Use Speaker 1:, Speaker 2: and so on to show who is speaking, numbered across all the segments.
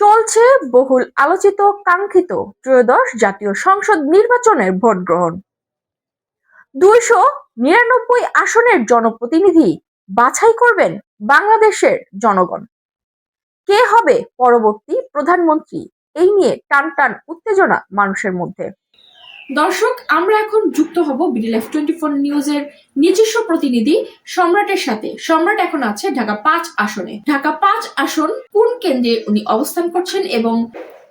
Speaker 1: চলছে বহুল আলোচিত, কাঙ্ক্ষিত ত্রয়োদশ জাতীয় সংসদ নির্বাচনের ভোট গ্রহণ। দুইশো নিরানব্বই আসনের জনপ্রতিনিধি বাছাই করবেন বাংলাদেশের জনগণ। কে হবে পরবর্তী প্রধানমন্ত্রী? এই নিয়ে টান টান উত্তেজনা মানুষের মধ্যে।
Speaker 2: দর্শক, আমরা এখন যুক্ত হব বিডিএফ টোয়েন্টি ফোর নিউজের নিজস্ব প্রতিনিধি সম্রাটের সাথে। সম্রাট এখন আছে ঢাকা পাঁচ আসনে। ঢাকা পাঁচ আসন, কোন কেন্দ্রে উনি অবস্থান করছেন এবং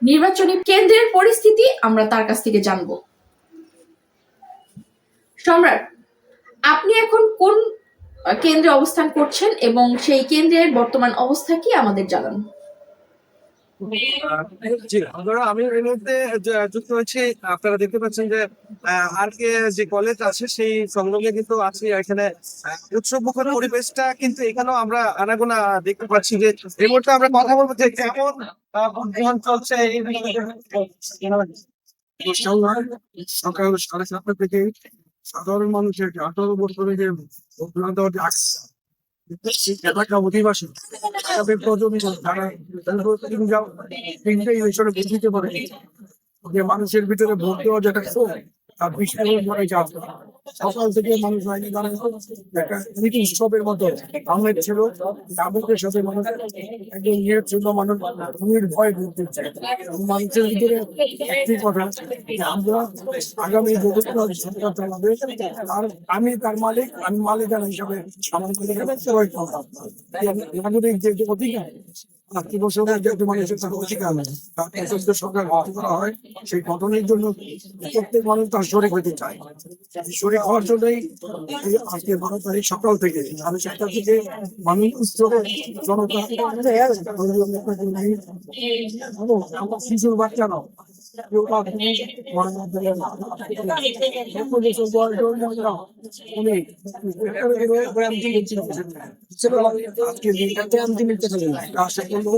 Speaker 2: নির্বাচনী কেন্দ্রের পরিস্থিতি আমরা তার কাছ থেকে জানব। সম্রাট, আপনি এখন কোন কেন্দ্রে অবস্থান করছেন এবং সেই কেন্দ্রের বর্তমান অবস্থা কি আমাদের জানান।
Speaker 3: আমি এই মুহূর্তে যুক্ত হয়েছি, আপনারা দেখতে পাচ্ছেন যে আর কে যে কলেজ আছে, সেই সংলগ্নে কিন্তু আছি এখানে। উৎসব মুখর পরিবেশটা কিন্তু এখানেও আমরা আনাগোনা দেখতে পাচ্ছি যে, এই মুহূর্তে আমরা কথা বলব যে, কেমন গ্রহণ চলছে
Speaker 4: সকাল সাড়ে সাতটা থেকে সাধারণ মানুষের আঠারো বছরের যে প্রজন্ম পারে যে মানুষের ভিতরে ভোট দেওয়া যেটা তার থেকে মানুষ হয়নি আমের ছিল সাথে মানুষ একজন ইয়ের ছিল মানুষ দিচ্ছে মানুষের ভিতরে একটি কথা আমরা আগামী আর আমি তার মালিক, আমি মালিকানা হিসাবে আমার প্রয়োগ করতাম নাগরিক যে যে অধিকার যে মানুষের তার সরকার গঠন করা হয় সেই গঠনের জন্য প্রত্যেক মানুষ তার শরীর হতে চায় এই হওয়ার জন্যই এই আজকে বারো তারিখ সকাল থেকে সাড়ে সাতটা থেকে মানুষ জনতা শিশুর বাচ্চারাও কেউ বা উনি আজকে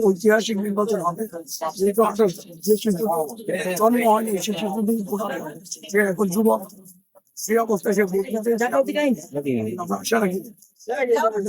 Speaker 4: ঐতিহাসিক নির্বাচন হবে যে শিশুদের এখন যুবক সে অবস্থায় সে আশা রাখি এই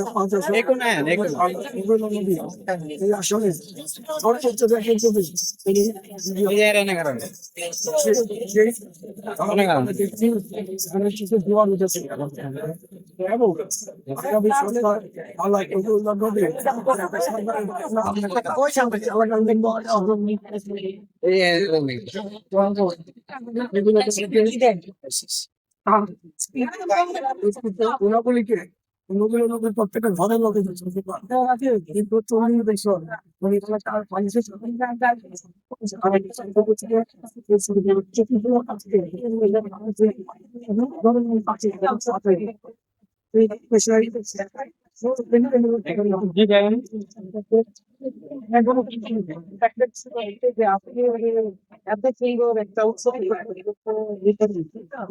Speaker 4: প্রত্যেকটা লোকে মানে মানুষের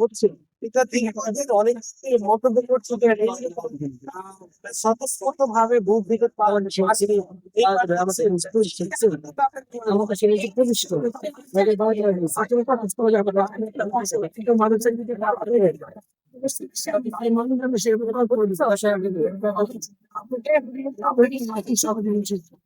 Speaker 4: হচ্ছে এটা ঠিক অনেক মন্তব্য করছে স্বতঃস্ফূর্ত ভাবে কিন্তু মানুষের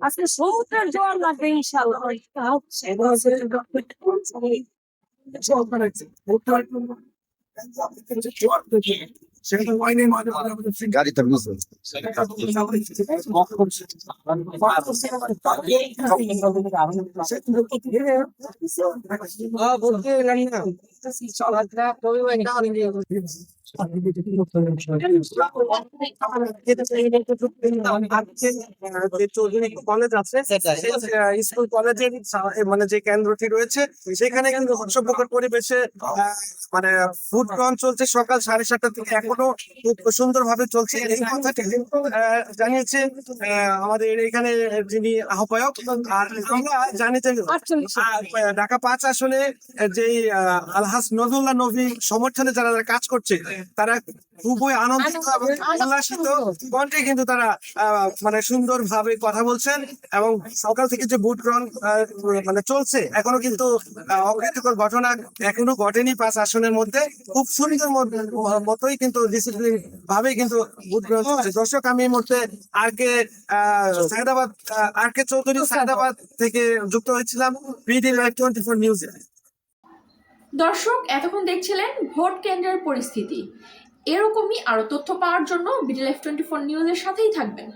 Speaker 5: আজকে সমুদ্রের জল লাগবে ইনশাল্লাহ
Speaker 4: সেটা হয়নি মাঝে মাঝে আমাদের
Speaker 6: গাড়িটা বুঝলো
Speaker 3: বলতে এলাম না যে চৌধুরী কলেজ আছে স্কুল কলেজের মানে যে কেন্দ্রটি রয়েছে সেখানে কিন্তু উৎসবমুখর পরিবেশে মানে গ্রহণ চলছে সকাল সাড়ে সাতটা থেকে এখনও খুব সুন্দর ভাবে চলছে এই কথাটি জানিয়েছে আমাদের এখানে যিনি আহ্বায়ক আর আমরা জানি যে ঢাকা পাঁচ আসনে যে আলহাস নজরুল্লাহ নবী সমর্থনে যারা যারা কাজ করছে তারা খুবই আনন্দিত এবং উল্লাসিত। কণ্ঠে কিন্তু তারা মানে সুন্দর ভাবে কথা বলছেন এবং সকাল থেকে যে ভোট গ্রহণ মানে চলছে এখনও কিন্তু ঘটনা এখনও ঘটেনি পাঁচ আসনের মধ্যে। খুব সুন্দর মত- মতোই কিন্তু ডিসিপ্লিন ভাবে কিন্তু ভোট গ্রহণ চলছে। দর্শক আমি এই মুহূর্তে আর কে সায়দাবাদ আর কে চৌধুরী সায়দাবাদ থেকে যুক্ত হয়েছিলাম বিডি লাইভ টোয়েন্টি ফোর নিউজে।
Speaker 2: দর্শক, এতক্ষণ দেখছিলেন ভোট কেন্দ্রের পরিস্থিতি। এরকমই আরও তথ্য পাওয়ার জন্য বিডিএফ টোয়েন্টি ফোর নিউজের সাথেই থাকবেন।